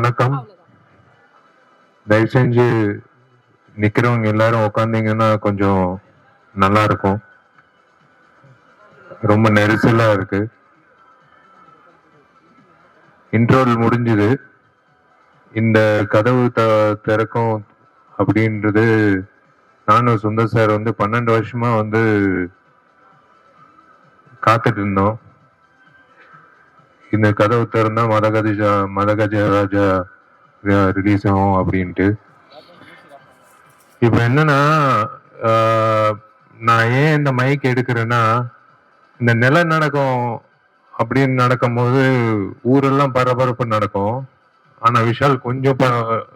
வணக்கம். தயவு செஞ்சு நிக்கிறவங்க எல்லாரும் உட்காந்தீங்கன்னா கொஞ்சம் நல்லா இருக்கும். ரொம்ப நெரிசலா இருக்கு. இன்ட்ரோல் முடிஞ்சுது. இந்த கதவு த திறக்கும் அப்படின்றது நானும் சுந்தர் சார் வந்து பன்னெண்டு வருஷமா வந்து காத்துட்டு இருந்தோம். இந்த கதவு திறந்தா மதகஜா மதகஜ ராஜா ரிலீஸ் ஆகும் அப்படின்ட்டு. இப்போ என்னன்னா நான் ஏன் இந்த மைக் எடுக்கிறேன்னா இந்த நிலநடுக்கம் அப்படின்னு நடக்கும்போது ஊரெல்லாம் பரபரப்பு நடக்கும். ஆனா விஷால் கொஞ்சம் ப-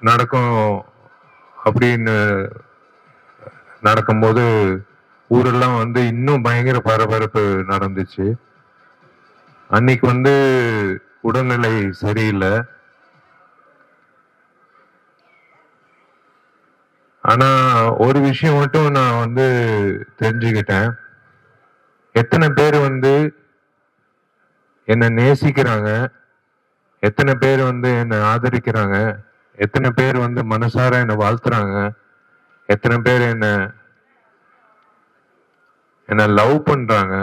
நடக்கும் அப்படின்னு நடக்கும்போது ஊரெல்லாம் வந்து இன்னும் பயங்கர பரபரப்பு நடந்துச்சு. அன்னைக்கு வந்து உடல்நிலை சரியில்லை. ஆனா ஒரு விஷயம் மட்டும் நான் வந்து தெரிஞ்சுக்கிட்டேன். எத்தனை பேர் வந்து என்னை நேசிக்கிறாங்க எத்தனை பேர் வந்து என்னை ஆதரிக்கிறாங்க எத்தனை பேர் வந்து மனசார என்னை வாழ்த்துறாங்க எத்தனை பேர் என்ன என்ன லவ் பண்றாங்க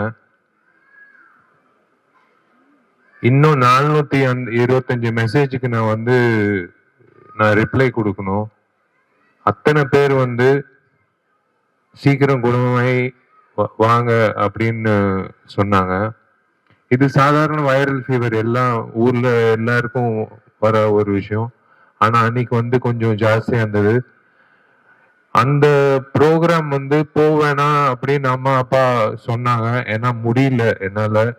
இன்னும் நானூத்தி அந்த இருபத்தஞ்சு மெசேஜுக்கு நான் வந்து நான் ரிப்ளை கொடுக்கணும். அத்தனை பேர் வந்து சீக்கிரம் குணமாய் வாங்க அப்படின்னு சொன்னாங்க. இது சாதாரண வைரல் ஃபீவர் எல்லாம் ஊர்ல எல்லாருக்கும் வர ஒரு விஷயம். ஆனா அன்னைக்கு வந்து கொஞ்சம் ஜாஸ்தியா இருந்தது. அந்த ப்ரோக்ராம் வந்து போவேணா அப்படின்னு அம்மா அப்பா சொன்னாங்க. ஏன்னா முடியல என்னால.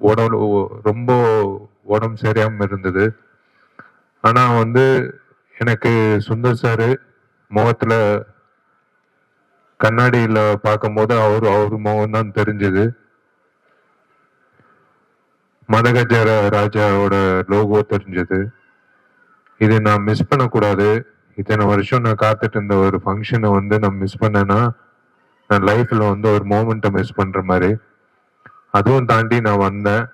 உடம்பு ரொம்ப உடம்பு சரியாமல் இருந்தது. ஆனால் வந்து எனக்கு சுந்தர் சார் முகத்தில் கண்ணாடியில் பார்க்கும்போது அவர் அவர் முகம் தான் தெரிஞ்சது. மதகஜர ராஜாவோட லோகோ தெரிஞ்சது. இது நான் மிஸ் பண்ணக்கூடாது. இத்தனை வருஷம் நான் காத்துட்டு இருந்த ஒரு ஃபங்க்ஷனை வந்து நான் மிஸ் பண்ணேன்னா நான் லைஃப்பில் வந்து ஒரு மூமெண்ட்டை மிஸ் பண்ணுற மாதிரி. அதுவும் தாண்டி நான் வந்தேன்.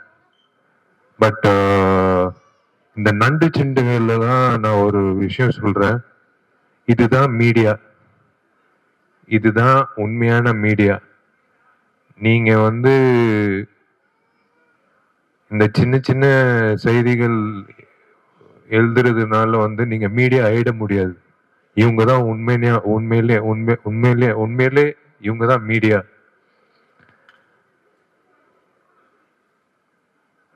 பட் uh, இந்த நண்டு சிண்டுகளில் தான் நான் ஒரு விஷயம் சொல்றேன். இதுதான் மீடியா இதுதான் உண்மையான மீடியா நீங்க வந்து இந்த சின்ன சின்ன செய்திகள் எழுதுறதுனால வந்து நீங்க மீடியா ஆயிட முடியாது. இவங்க தான் உண்மையிலே உண்மையிலே உண்மை உண்மையிலே உண்மையிலே இவங்க தான் மீடியா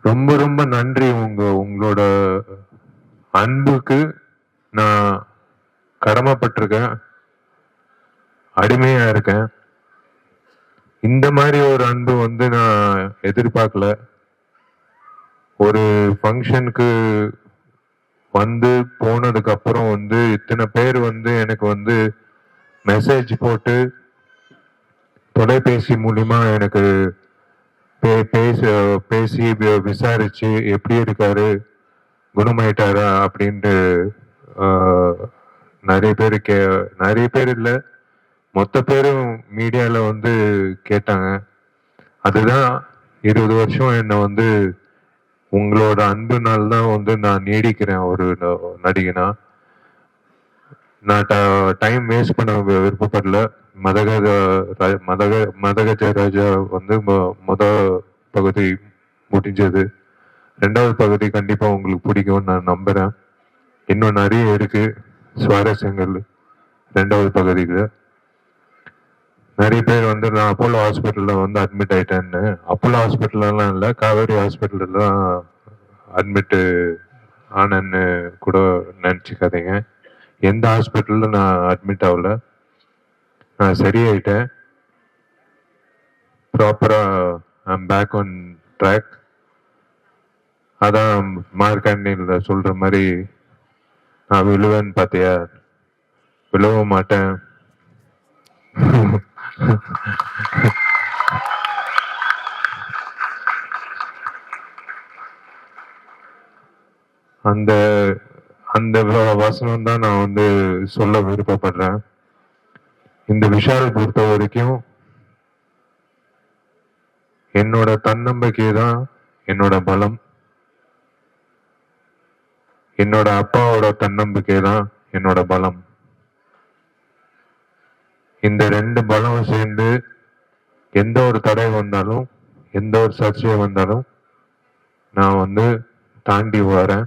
ரொம்ப ரொம்ப நன்றி உங்க உங்களோட அன்புக்கு நான் கடமைப்பட்டிருக்கேன். அடிமையா இருக்கேன். இந்த மாதிரி ஒரு அன்பு வந்து நான் எதிர்பார்க்கல. ஒரு ஃபங்க்ஷனுக்கு வந்து போனதுக்கு அப்புறம் வந்து இத்தனை பேர் வந்து எனக்கு வந்து மெசேஜ் போட்டு தொலைபேசி மூலிமா எனக்கு பேச பேசி வி- விசாரிச்சு எப்படி இருக்காரு குணமாயிட்டாரா அப்படின்ட்டு நிறைய பேர் கே நிறைய பேர் இல்லை. மொத்த பேரும் மீடியாவில் வந்து கேட்டாங்க. அதுதான் இருபது வருஷம் என்னை வந்து உங்களோட அன்புனால தான் வந்து நான் நீடிக்கிறேன் ஒரு ந- நடிகனா. நான் டைம் வேஸ்ட் பண்ண விருப்பப்படல. மதக ரா- மதக மதகஜ ராஜா வந்து மொ- பகுதி முடிஞ்சது. ரெண்டாவது பகுதி கண்டிப்பா உங்களுக்கு பிடிக்கும்னு நான் நம்புறேன். இன்னும் நிறைய இருக்கு. சுவாரஸ்யங்கள் ரெண்டாவது பகுதியில். நிறைய பேர் வந்து நான் அப்போலோ ஹாஸ்பிட்டலில் வந்து அட்மிட் ஆயிட்டேன்னு. அப்போலோ ஹாஸ்பிட்டல்லாம் இல்லை காவேரி ஹாஸ்பிட்டலில் தான் அட்மிட் ஆனேன்னு கூட நினச்சிக்காதீங்க. எந்த ஹாஸ்பிட்டலில் நான் அட்மிட் ஆகலை. நான் சரியாயிட்டேன். ப்ராப்பராக ஐம் பேக் ஆன் ட்ராக் அதான் மார்க்கண்டியில் சொல்கிற மாதிரி நான் விழுவேன்னு பார்த்தியா? விழுவ மாட்டேன். அந்த அந்த வசனம் தான் நான் வந்து சொல்ல விருப்பப்படுறேன். இந்த விஷால் பொறுத்த வரைக்கும் என்னோட தன்னம்பிக்கை தான் என்னோட பலம். என்னோட அப்பாவோட தன்னம்பிக்கை தான் என்னோட பலம். இந்த ரெண்டு பலம் சேர்ந்து எந்த ஒரு தடை வந்தாலும் எந்த ஒரு சர்ச்சை வந்தாலும் நான் வந்து தாண்டி வரேன்.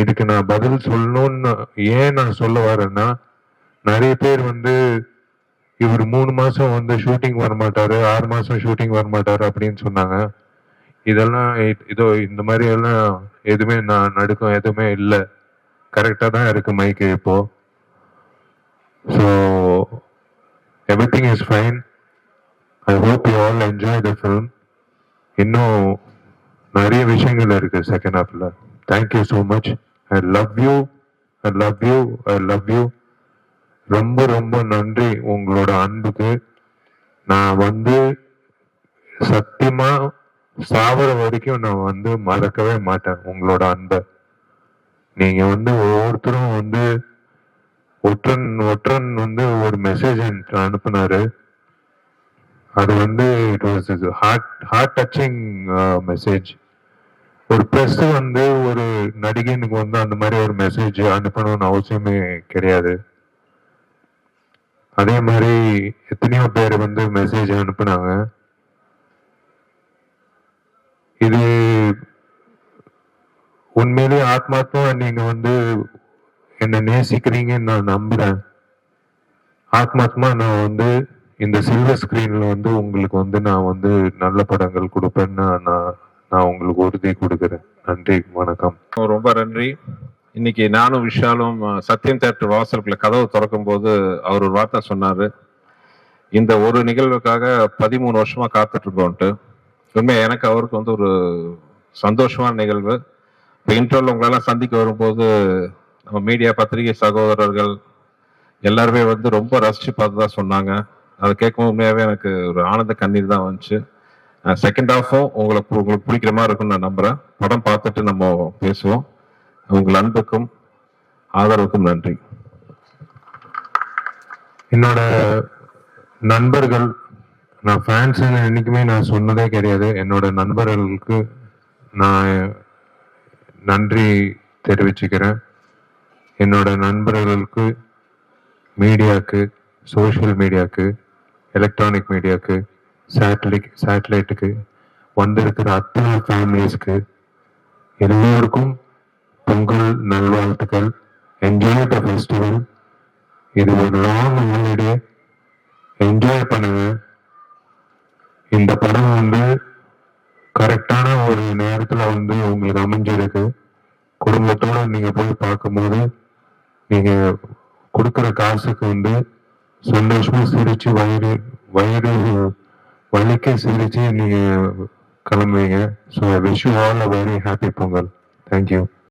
இதுக்கு நான் பதில் சொல்லணும்னு ஏன் நான் சொல்ல வரேன்னா நிறைய பேர் வந்து இவர் மூணு மாசம் வந்து ஷூட்டிங் வரமாட்டாரு ஆறு மாசம் ஷூட்டிங் வரமாட்டாரு அப்படின்னு சொன்னாங்க. இதெல்லாம் இதோ இந்த மாதிரி எல்லாம் எதுவுமே நான் நடுக்கம் எதுவுமே இல்லை. கரெக்டாக தான் இருக்கு மைக்கு இப்போ. So everything is fine I hope you all enjoy the film இன்னும் நிறைய விஷயங்கள் இருக்கு செகண்ட் ஹாஃப்ல thank you so much I love you I love you I love you ரொம்ப ரொம்ப நன்றி உங்களோட அன்புக்கு. நான் வந்து சத்தியமா சாவர வரைக்கும் நான் வந்து மறக்கவே மாட்டேன் உங்களோட அன்பை. நீங்க வந்து ஒவ்வொருத்தரும் வந்து ஒற்றன் ஒற்றன் வந்து ஒரு மெசேஜ் எனக்கு அனுப்புனாரு. அது வந்து it was heart heart touching message ஒரு ப்ரெஸ் வந்து ஒரு நடிகனுக்கு வந்து அந்த மாதிரி ஒரு மெசேஜ் அனுப்பணும்னு அவசியமே கிடையாது. அதே மாதிரி எத்தனையோ பேர் வந்து மெசேஜ் அனுப்புனாங்க. இது உண்மையிலேயே ஆத்மாத்மா நீங்க வந்து என்ன நேசிக்கிறீங்கன்னு நான் நம்புறேன். ஆத்மாத்மா நான் வந்து இந்த சில்வர் ஸ்கிரீன்ல வந்து உங்களுக்கு வந்து நான் வந்து நல்ல படங்கள் கொடுப்பேன்னு நான் நான் உங்களுக்கு உறுதி கொடுக்குறேன். நன்றி வணக்கம். ரொம்ப நன்றி. இன்னைக்கு நானும் விஷாலும் சத்யம் தேட்டர் வாசலுக்குள்ள கதவு திறக்கும் போது அவர் ஒரு வார்த்தை சொன்னாரு. இந்த ஒரு நிகழ்வுக்காக பதிமூணு வருஷமா காத்துட்டு இருக்கோன்ட்டு உண்மை எனக்கு அவருக்கு வந்து ஒரு சந்தோஷமான நிகழ்வு. இப்போ இன்டர்வில் உங்களெல்லாம் சந்திக்க வரும்போது நம்ம மீடியா பத்திரிகை சகோதரர்கள் எல்லாருமே வந்து ரொம்ப ரசிச்சு பார்த்து தான் சொன்னாங்க. அதை கேட்கும் உண்மையாகவே எனக்கு ஒரு ஆனந்த கண்ணீர் தான் வந்துச்சு. செகண்ட் ஹாஃபும் உங்களுக்கு உங்களுக்கு பிடிக்கிற மாதிரி இருக்கும்னு நான் நம்புறேன். படம் பார்த்துட்டு நம்ம பேசுவோம். உங்கள் அன்புக்கும் ஆதரவுக்கும் நன்றி. என்னோட நண்பர்கள் நான் ஃபேன்ஸ் என்றைக்குமே நான் சொன்னதே கிடையாது. என்னோட நண்பர்களுக்கு நான் நன்றி தெரிவிச்சுக்கிறேன். என்னோட நண்பர்களுக்கு மீடியாவுக்கு சோஷியல் மீடியாவுக்கு எலக்ட்ரானிக் மீடியாவுக்கு சேட்டலைட் சேட்டலைட்டுக்கு வந்திருக்கிற அத்தனை ஃபேமிலிஸ்க்கு எல்லோருக்கும் நல்வாழ்த்துக்கள் என்ஜாய் த ஃபெஸ்டிவல் இது ஒரு லாங் ஹாலிடே என்ஜாய் பண்ணுங்க. இந்த படம் வந்து கரெக்டான ஒரு நேரத்தில் வந்து உங்களுக்கு அமைஞ்சிருக்கு. குடும்பத்தோட நீங்க போய் பார்க்கும்போது நீங்கள் கொடுக்குற காசுக்கு வந்து சந்தோஷமாக சிரிச்சு வயிறு வயிறு வலிக்க சிரித்து நீங்க கிளம்புவீங்க. So wish you all a very happy Pongal thank you